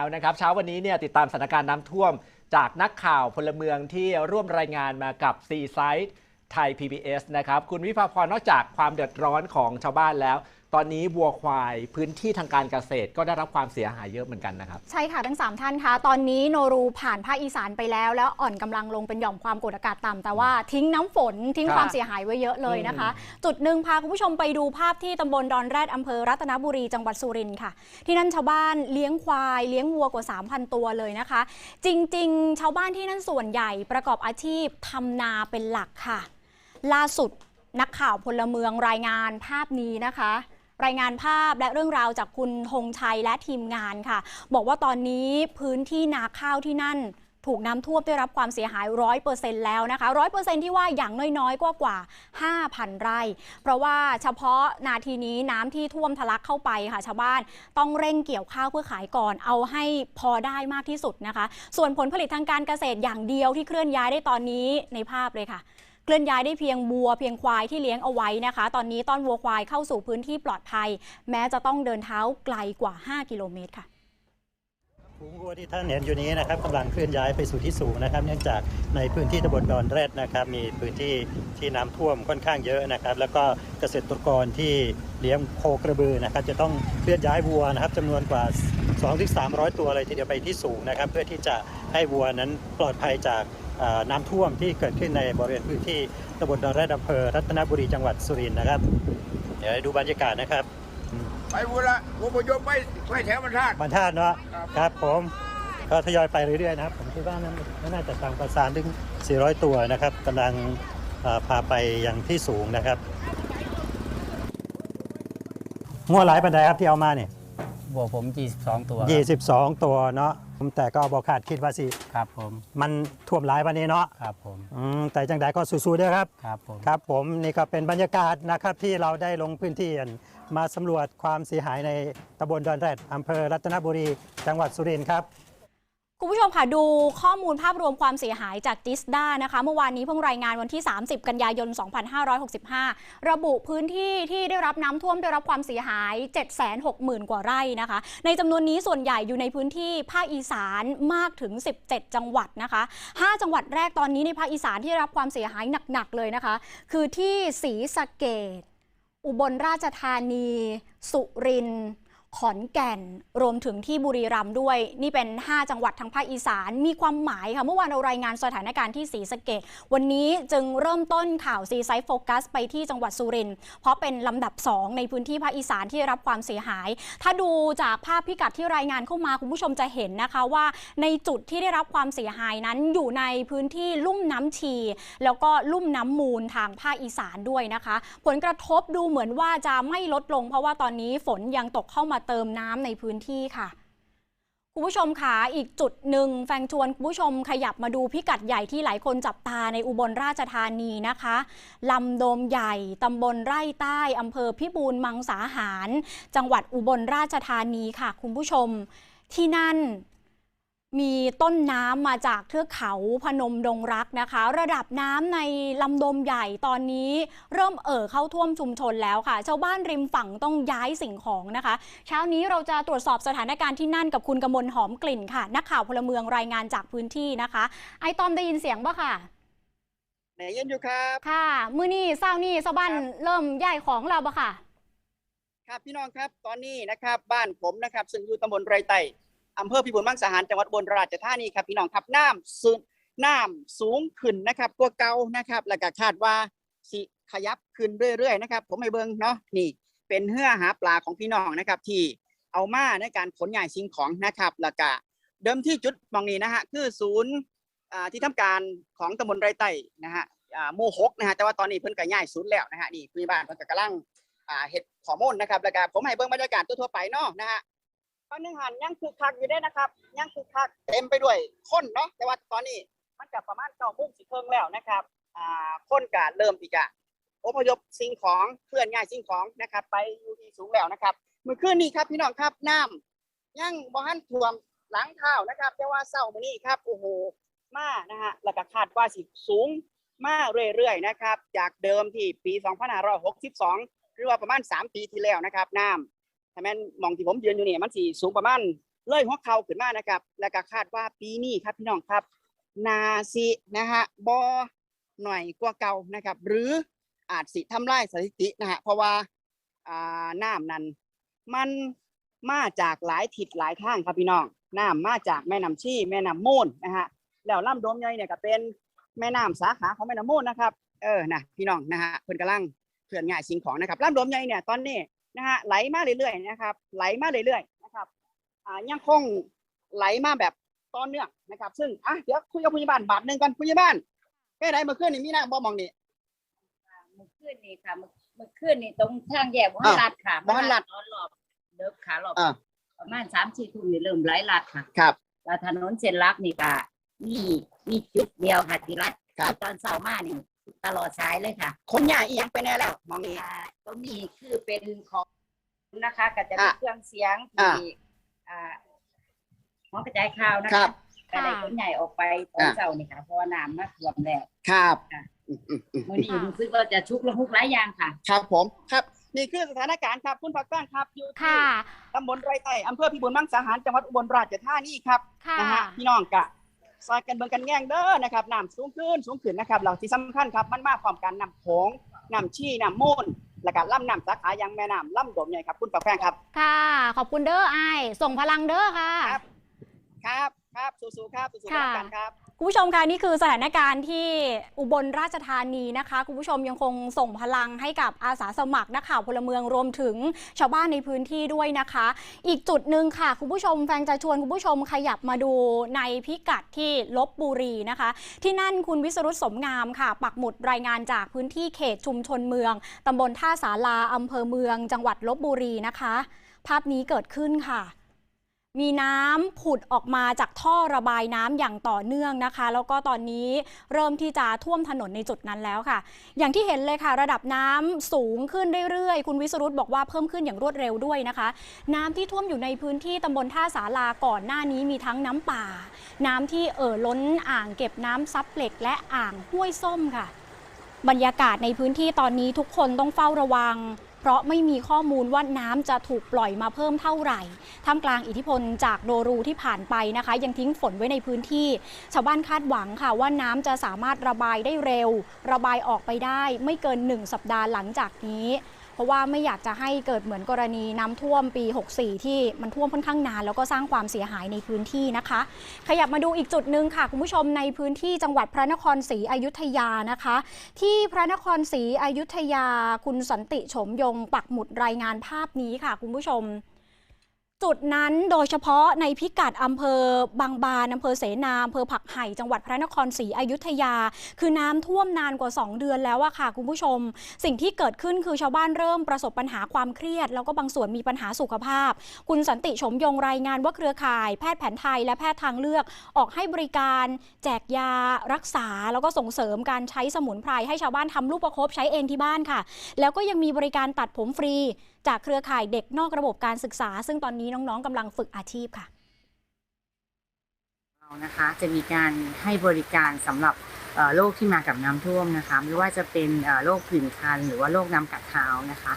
เอานะครับเช้าวันนี้เนี่ยติดตามสถานการณ์น้ำท่วม จากนักข่าวพลเมืองที่ร่วมรายงานมากับซีไซต์ไทย PBS นะครับ คุณวิภาพรนอกจากความเดือดร้อนของชาวบ้านแล้ว ตอนนี้วัวควายพื้นที่ทางการเกษตรก็ได้รับความเสียหายเยอะเหมือนกันนะครับ ใช่ค่ะทั้ง 3 ท่านคะตอนนี้โนรูผ่านภาคอีสานไปแล้ว แล้วอ่อนกำลังลงเป็นหย่อมความกดอากาศต่ำแต่ว่าทิ้งน้ำฝนทิ้งครับความเสียหายไว้เยอะเลยนะคะ จุดหนึ่งพาคุณผู้ชมไปดูภาพที่ตำบลดอนแรดอำเภอรัตนบุรีจังหวัดสุรินทร์ค่ะ ที่นั่นชาวบ้านเลี้ยงควายเลี้ยงวัวกว่า 3,000 ตัวเลยนะคะ จริง ๆ ชาวบ้านที่นั่นส่วนใหญ่ประกอบอาชีพทำนาเป็นหลักค่ะ ล่าสุดนักข่าวพลเมืองรายงานภาพนี้นะคะ รายงานภาพและเรื่องราวจากคุณธงชัยและทีมงานค่ะ บอกว่าตอนนี้พื้นที่นาข้าวที่นั่นถูกน้ำท่วมได้รับความเสียหายร้อยเปอร์เซ็นต์แล้วนะคะร้อยเปอร์เซ็นต์ที่ว่าอย่างน้อยๆ กว่ากว่า 5,000 ไร่ เพราะว่าเฉพาะนาทีนี้น้ำที่ท่วมทะลักเข้าไปค่ะชาวบ้านต้องเร่งเกี่ยวข้าวเพื่อขายก่อน เอาให้พอได้มากที่สุดนะคะ ส่วนผลผลิตทางการเกษตรอย่างเดียวที่เคลื่อนย้ายได้ตอนนี้ในภาพเลยค่ะ เคลื่อนย้ายได้เพียงบัวเพียงควายที่เลี้ยงเอาไว้นะคะ ตอนนี้ต้อนวัวควายเข้าสู่พื้นที่ปลอดภัย แม้จะต้องเดินเท้าไกลกว่า 5 กิโลเมตรค่ะฝูงวัวที่ท่านเห็นอยู่นี้นะครับกำลังเคลื่อนย้ายไปสู่ที่สูงนะครับ เนื่องจากในพื้นที่ตำบลดอนแรดนะครับ มีพื้นที่ที่น้ำท่วมค่อนข้างเยอะนะครับ แล้วก็เกษตรกรที่เลี้ยงโคกระบือนะครับ จะต้องเคลื่อนย้ายวัวนะครับจำนวนกว่า 2-300 ตัวเลยทีเดียวไปที่สูงนะครับ เพื่อที่จะให้วัวนั้นปลอดภัยจาก น้ำท่วมที่เกิดขึ้นในบริเวณพื้นที่ตำบลดอนแรดอำเภอรัตนบุรีจังหวัดสุรินทร์นะครับ เดี๋ยวให้ดูบรรยากาศนะครับ ไปวุละอุปยพไปไปแถวบรรทัดบรรทัดเนาะครับครับผมก็ทยอยไปเรื่อยๆนะครับ ผมคิดว่านั้นน่าจะตามประสานถึง 400 ตัวนะครับกำลังเอ่อพาไปยังที่สูงนะครับงัวหลายปันไดครับที่เอามาเนี่ยบวกผม 22 ตัว 22 ตัวเนาะ แต่ก็บอกขาดคิดว่าสิ ครับผมมันท่วมหลายวันนี้เนาะครับผมอืมแต่จังใดก็สู้ๆด้วยครับ ครับผมครับผมนี่ก็เป็นบรรยากาศนะครับที่เราได้ลงพื้นที่กันมาสำรวจความเสียหายในตำบลดอนแรดอำเภอรัตนบุรี จังหวัดสุรินทร์ครับ คุณผู้ชมค่ะดูข้อมูลภาพรวมความเสียหายจากจิสดานะคะ เมื่อวานนี้เพิ่งรายงานวันที่ 30 กันยายน 2565 ระบุพื้นที่ที่ได้รับน้ำท่วมได้รับความเสียหาย 760,000 กว่าไร่นะคะ ในจำนวนนี้ส่วนใหญ่อยู่ในพื้นที่ภาคอีสานมากถึง 17 จังหวัดนะคะ 5 จังหวัดแรกตอนนี้ในภาคอีสานที่ได้รับความเสียหายหนักๆเลยนะคะ คือที่ศรีสะเกดอุบลราชธานี สุรินทร์ ขอนแก่นรวมถึงที่บุรีรัมย์ด้วย นี่เป็น 5 จังหวัดทางภาคอีสาน มีความหมายค่ะ เมื่อวานเรารายงานสถานการณ์ที่ศรีสะเกดวันนี้จึงเริ่มต้นข่าวซีไซด์โฟกัสไปที่จังหวัดสุรินทร์เพราะเป็นลำดับ 2 ในพื้นที่ภาคอีสานที่ได้รับความเสียหาย ถ้าดูจากภาพพิกัดที่รายงานเข้ามาคุณผู้ชมจะเห็นนะคะว่า ในจุดที่ได้รับความเสียหายนั้นอยู่ในพื้นที่ลุ่มน้ำชี แล้วก็ลุ่มน้ำมูลทางภาคอีสานด้วยนะคะ ผลกระทบดูเหมือนว่าจะไม่ลดลง เพราะว่าตอนนี้ฝนยังตกเข้ามาเติมน้ำในพื้นที่ค่ะคุณผู้ชมคะอีกจุดหนึ่งแฟงชวนคุณผู้ชมขยับมาดูพิกัดใหญ่ที่หลายคนจับตาในอุบลราชธานีนะคะลำโดมใหญ่ตำบลไร่ใต้อำเภอพิบูลมังสาหาร จังหวัดอุบลราชธานีค่ะ คุณผู้ชมที่นั่น มีต้นน้ำมาจากเทือกเขาพนมดงรักนะคะ ระดับน้ำในลำโดมใหญ่ตอนนี้เริ่มเอ่อเข้าท่วมชุมชนแล้วค่ะ ชาวบ้านริมฝั่งต้องย้ายสิ่งของนะคะ เช้านี้เราจะตรวจสอบสถานการณ์ที่นั่นกับคุณกมลหอมกลิ่นค่ะ นักข่าวพลเมืองรายงานจากพื้นที่นะคะ ไอตอมได้ยินเสียงปะค่ะไหนยินอยู่ครับค่ะ มื้อนี้เศร้านี่ชาวบ้านเริ่มย้ายของเราปะค่ะ ครับพี่น้องครับตอนนี้นะครับบ้านผมนะครับ ซึ่งอยู่ตำบลไรไต่ อำเภอพิบูลมังสาหารจังหวัดอุบลราชธานีครับพี่น้องครับน้ำสูงน้ำสูงขึ้นนะครับกว่าเก่านะครับแล้วก็คาดว่าสิขยับขึ้นเรื่อยๆนะครับ ผมให้เบิ่งเนาะนี่ เป็นเหือหาปลาของพี่น้องนะครับ ที่เอามาในการขนย้ายสิ่งของนะครับแล้วก็เดิมที่จุดมองนี้นะฮะคือศูนย์ที่ทำการของตำบลไรไต่นะฮะอ่าหมู่หกนะฮะแต่ว่าตอนนี้เพิ่นก็ย้ายศูนย์แล้วนะฮะนี่ผู้ใหญ่บ้านเพิ่นก็กำลังเห็ดขอมูลนะครับแล้วก็ผมให้เบิ่งบรรยากาศทั่วๆไปเนาะนะฮะ ตอนนึงหันยังคึกคักอยู่ได้นะครับ ยังคึกคักเต็มไปด้วยคนเนาะแต่ว่าตอนนี้มันก็ประมาณเก้าโมงสิเพิ่งแล้วนะครับอ่าคนก็เริ่มที่จะอพยพสิ่งของเคลื่อนย้ายสิ่งของนะครับ ไปอยู่ที่สูงแล้วนะครับเมื่อคืนนี้ครับพี่น้องครับน้ำยังบ่ทันท่วมหลังเท้านะครับ แต่ว่าเช้ามื้อนี้ครับโอ้โหมานะฮะแล้วก็คาดว่าสิสูงมาเรื่อยๆนะครับ จากเดิมที่ปี 2562 หรือว่าประมาณ 3 ปีที่แล้วนะครับน้ำ ถ้าแม่นหมองที่ผมยืนอยู่เนี่ยมันสีสูงประมาณเลยหัวเข่าขึ้นมานะครับ และก็คาดว่าปีนี้ครับพี่น้องครับ นาสินะฮะบอหน่อยกว่าเก่านะครับ หรืออาจสิทำลายสถิตินะฮะเพราะว่าอ่าน้ำนั้นมันมาจากหลายทิศหลายทางครับพี่น้องน้ำมาจากแม่น้ำชีแม่น้ำมูลนะฮะแล้วลำโดมใหญ่เนี่ยก็เป็นแม่น้ำสาขาของแม่น้ำมูลนะครับ เออนะพี่น้องนะฮะเพิ่นกำลังเคลื่อนง่ายสิ่งของนะครับลำโดมใหญ่เนี่ยตอนนี้ นะฮะไหลมาเรื่อยๆนะครับ ไหลมาเรื่อยๆนะครับอ่ายังคงไหลมาแบบต่อเนื่องนะครับ ซึ่งอะเดี๋ยวคุยกับผู้ใหญ่บ้านบาทหนึ่งกันผู้ใหญ่บ้านแค่ไหนเมื่อคืนนี่มีน้ำบ่มองนี่เมื่อคืนนี่ค่ะเมื่อเมื่อคืนนี่ตรงทางแยกวัดอ่าลัดค่ะบ่ทันลัดตอนรอบเดิบขารอบอ่าประมาณสามสี่ทุ่มนี่เริ่มไหลลัดค่ะ ครับแล้วถนนเส้นลักนี่ก็มีมีจุดเดียวค่ะที่ลัดครับตอนเช้ามานี่ ตลอดสายเลยค่ะคนใหญ่อีหยังไปแน่แล้วมองนี่อ่าตรงนี้คือเป็นของนะคะก็จะมีอะเครื่องเสียงอะที่อ่าหอกระจายข่าวนะครัคะบก็ได้คนใหญ่ออกไปตอนอะ เช้านี่ค่ะเพราะว่าน้ำมาท่วมแล้วครับค่ะอืมอืมอืม มื่อนี้รู้สึกว่าจะชุกละหุกหลายอย่างค่ะ ครับผมครับนี่คือสถานการณ์ครับคุณพักก้านครับอยู่ที่ค่ะ ตำบลไรไต่อำเภอพิบูลมังสาหารจังหวัดอุบลราชธานีครับค่ะ นะฮะพี่น้องกะ ซอยกันเบิ่งกันแง่งเด้อนะครับน้ำสูงขึ้นสูงขึ้นนะครับเราที่สำคัญครับมันมาพร้อมกันน้ำโขงน้ำชี่น้ำมูลและก็ลำน้ำสาขายังแม่น้ำลำดมใหญ่ครับคุณปักแป้งครับ ค่ะ ขอบคุณเด้อไอายส่งพลังเด้อค่ะ ครับ ครับครับสู้ๆครับสู้ๆค่ะกันครับ คุณผู้ชมคะนี่คือสถานการณ์ที่อุบลราชธานีนะคะ คุณผู้ชมยังคงส่งพลังให้กับอาสาสมัครนักข่าวพลเมืองรวมถึงชาวบ้านในพื้นที่ด้วยนะคะ อีกจุดหนึ่งค่ะ คุณผู้ชมแฟงจะชวนคุณผู้ชมขยับมาดูในพิกัดที่ลบบุรีนะคะ ที่นั่นคุณวิสรุตสมงามค่ะ ปักหมุดรายงานจากพื้นที่เขตชุมชนเมืองตำบลท่าสาราอำเภอเมือง จังหวัดลบบุรีนะคะ ภาพนี้เกิดขึ้นค่ะ มีน้ำผุดออกมาจากท่อระบายน้ำอย่างต่อเนื่องนะคะ แล้วก็ตอนนี้เริ่มที่จะท่วมถนนในจุดนั้นแล้วค่ะ อย่างที่เห็นเลยค่ะ ระดับน้ำสูงขึ้นเรื่อยๆ คุณวิสรุตบอกว่าเพิ่มขึ้นอย่างรวดเร็วด้วยนะคะ น้ำที่ท่วมอยู่ในพื้นที่ตำบลท่าสาราก่อนหน้านี้มีทั้งน้ำป่า น้ำที่เอ่อล้นอ่างเก็บน้ำซับเหล็ก และอ่างห้วยส้มค่ะ บรรยากาศในพื้นที่ตอนนี้ทุกคนต้องเฝ้าระวัง เพราะไม่มีข้อมูลว่าน้ำจะถูกปล่อยมาเพิ่มเท่าไหร่ท่ามกลางอิทธิพลจากโดรูที่ผ่านไปนะคะ ยังทิ้งฝนไว้ในพื้นที่ ชาวบ้านคาดหวังค่ะว่าน้ำจะสามารถระบายได้เร็ว ระบายออกไปได้ไม่เกิน 1 สัปดาห์หลังจากนี้ ราะว่าไม่อยากจะให้เกิดเหมือนกรณีน้ำท่วมปี 64 ที่มันท่วมค่อนข้างนาน แล้วก็สร้างความเสียหายในพื้นที่นะคะ ขยับมาดูอีกจุดหนึ่งค่ะ คุณผู้ชมในพื้นที่จังหวัดพระนครศรีอยุธยานะคะ ที่พระนครศรีอยุธยาคุณสันติโฉมยง ปักหมุดรายงานภาพนี้ค่ะ คุณผู้ชม จุดนั้นโดยเฉพาะในพิกัดอำเภอบางบานอำเภอเสนาอำเภอผักไห่จังหวัดพระนครศรีอยุธยา คือน้ำท่วมนานกว่า 2 เดือนแล้วอะค่ะ คุณผู้ชม สิ่งที่เกิดขึ้นคือชาวบ้านเริ่มประสบปัญหาความเครียด แล้วก็บางส่วนมีปัญหาสุขภาพ คุณสันติชมยงรายงานว่าเครือข่าย แพทย์แผนไทยและแพทย์ทางเลือกออกให้บริการ แจกยารักษา แล้วก็ส่งเสริมการใช้สมุนไพรให้ชาวบ้านทำลูกประคบใช้เองที่บ้านค่ะ แล้วก็ยังมีบริการตัดผมฟรี จากเครือข่ายเด็กนอกระบบการศึกษา ซึ่งตอนนี้น้องๆกำลังฝึกอาชีพค่ะเรานะคะจะมีการให้บริการสำหรับโรคที่มากับน้ำท่วมนะคะไม่ว่าจะเป็นโรคผื่นคัน หรือว่าโรคน้ำกัดเท้านะคะ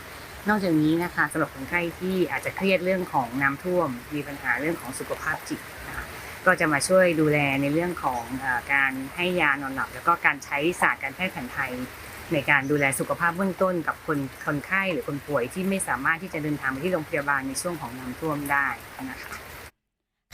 นอกจากนี้นะคะสำหรับคนไข้ที่อาจจะเครียดเรื่องของน้ำท่วม มีปัญหาเรื่องของสุขภาพจิตนะคะก็จะมาช่วยดูแลในเรื่องของการให้ยานอนหลับ แล้วก็การใช้ศาสตร์การแพทย์แผนไทย ในการดูแลสุขภาพเบื้องต้นกับคนคนไข้หรือคนป่วยที่ไม่สามารถที่จะเดินทางไปที่โรงพยาบาลในช่วงของน้ำท่วมได้นะคะ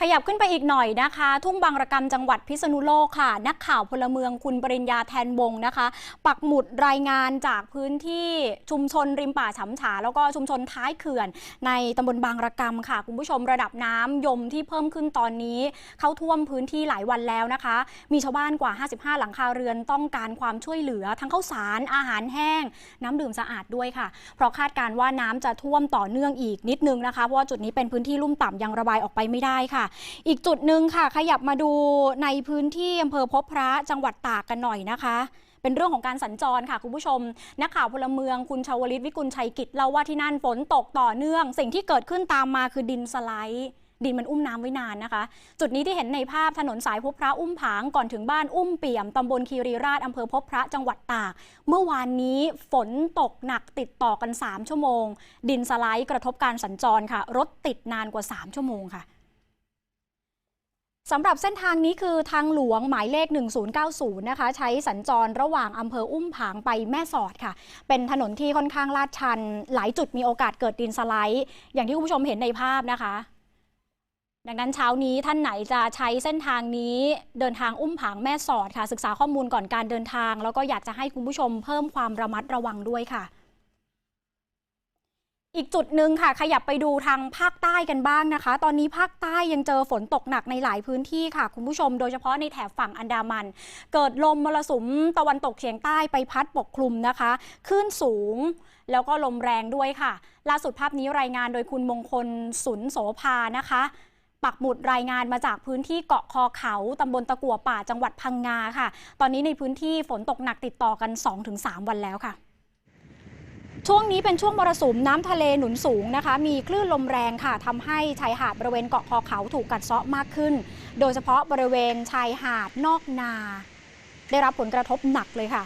ขยับขึ้นไปอีกหน่อยนะคะ ทุ่งบางระกำจังหวัดพิษณุโลกค่ะ นักข่าวพลเมืองคุณปริญญาแทนวงนะคะ ปักหมุดรายงานจากพื้นที่ชุมชนริมป่าฉำฉา แล้วก็ชุมชนท้ายเขื่อน ในตำบลบางระกำค่ะ คุณผู้ชมระดับน้ำยมที่เพิ่มขึ้นตอนนี้ เข้าท่วมพื้นที่หลายวันแล้วนะคะ มีชาวบ้านกว่า 55 หลังคาเรือนต้องการความช่วยเหลือ ทั้งข้าวสารอาหารแห้ง น้ำดื่มสะอาดด้วยค่ะ เพราะคาดการณ์ว่าน้ำจะท่วมต่อเนื่องอีกนิดนึงนะคะเพราะว่าจุดนี้เป็นพื้นที่ลุ่มต่ำยังระบายออกไปไม่ได้ค่ะอีกจุดหนึ่งค่ะ ขยับมาดูในพื้นที่อำเภอพบพระจังหวัดตากกันหน่อยนะคะเป็นเรื่องของการสัญจรค่ะคุณผู้ชม นักข่าวพลเมืองคุณชาวลิตวิกุลชัยกิจเล่าว่าที่นั่นฝนตกต่อเนื่อง สิ่งที่เกิดขึ้นตามมาคือดินสไลด์ ดินมันอุ้มน้ำไว้นานนะคะ จุดนี้ที่เห็นในภาพถนนสายพบพระอุ้มผางก่อนถึงบ้านอุ้มเปี่ยมตำบลคีรีราชอำเภอพบพระจังหวัดตาก เมื่อวานนี้ฝนตกหนักติดต่อกัน 3 ชั่วโมง ดินสไลด์กระทบการสัญจรค่ะ รถติดนานกว่า 3 ชั่วโมงค่ะ สำหรับเส้นทางนี้คือทางหลวงหมายเลข 1090 นะคะ ใช้สัญจรระหว่างอำเภออุ้มผางไปแม่สอดค่ะ เป็นถนนที่ค่อนข้างลาดชัน หลายจุดมีโอกาสเกิดดินสไลด์ อย่างที่คุณผู้ชมเห็นในภาพนะคะ ดังนั้นเช้านี้ท่านไหนจะใช้เส้นทางนี้เดินทางอุ้มผางแม่สอดค่ะ ศึกษาข้อมูลก่อนการเดินทาง แล้วก็อยากจะให้คุณผู้ชมเพิ่มความระมัดระวังด้วยค่ะ อีกจุดหนึ่งค่ะขยับไปดูทางภาคใต้กันบ้างนะคะ ตอนนี้ภาคใต้ยังเจอฝนตกหนักในหลายพื้นที่ค่ะ คุณผู้ชมโดยเฉพาะในแถบฝั่งอันดามัน เกิดลมมรสุมตะวันตกเฉียงใต้ไปพัดปกคลุมนะคะคลื่นสูงแล้วก็ลมแรงด้วยค่ะ ล่าสุดภาพนี้รายงานโดยคุณมงคลสุนโสภานะคะปักหมุดรายงานมาจากพื้นที่เกาะคอเขา ตำบลตะกัวป่าจังหวัดพังงาค่ะ ตอนนี้ในพื้นที่ฝนตกหนักติดต่อกัน 2-3 วันแล้วค่ะ ช่วงนี้เป็นช่วงมรสุมน้ำทะเลหนุนสูงนะคะ มีคลื่นลมแรงค่ะทำให้ชายหาดบริเวณเกาะคอเขาถูกกัดเซาะมากขึ้น โดยเฉพาะบริเวณชายหาดนอกนา ได้รับผลกระทบหนักเลยค่ะ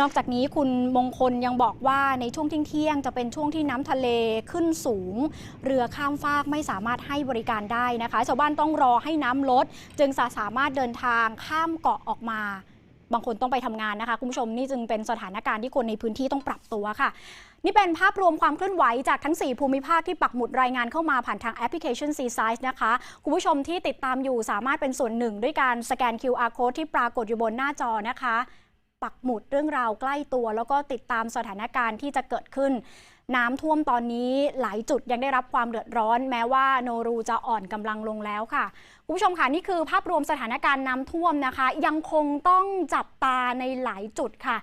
นอกจากนี้คุณมงคลยังบอกว่าในช่วงเที่ยงจะเป็นช่วงที่น้ำทะเลขึ้นสูง เรือข้ามฟากไม่สามารถให้บริการได้นะคะ ชาวบ้านต้องรอให้น้ำลด จึงสามารถเดินทางข้ามเกาะออกมา บางคนต้องไปทำงานนะคะ คุณผู้ชมนี่จึงเป็นสถานการณ์ที่คนในพื้นที่ต้องปรับตัวค่ะ นี่เป็นภาพรวมความเคลื่อนไหวจากทั้ง 4 ภูมิภาคที่ปักหมุดรายงานเข้ามาผ่านทางแอปพลิเคชัน C Size นะคะ คุณผู้ชมที่ติดตามอยู่สามารถเป็นส่วนหนึ่ง ด้วยการสแกน QR code ที่ปรากฏอยู่บนหน้าจอนะคะ ปักหมุดเรื่องราวใกล้ตัว แล้วก็ติดตามสถานการณ์ที่จะเกิดขึ้น น้ำท่วมตอนนี้หลายจุดยังได้รับความเดือดร้อน แม้ว่าโนรูจะอ่อนกำลังลงแล้วค่ะคุณผู้ชมค่ะนี่คือภาพรวมสถานการณ์น้ำท่วมนะคะ ยังคงต้องจับตาในหลายจุดค่ะ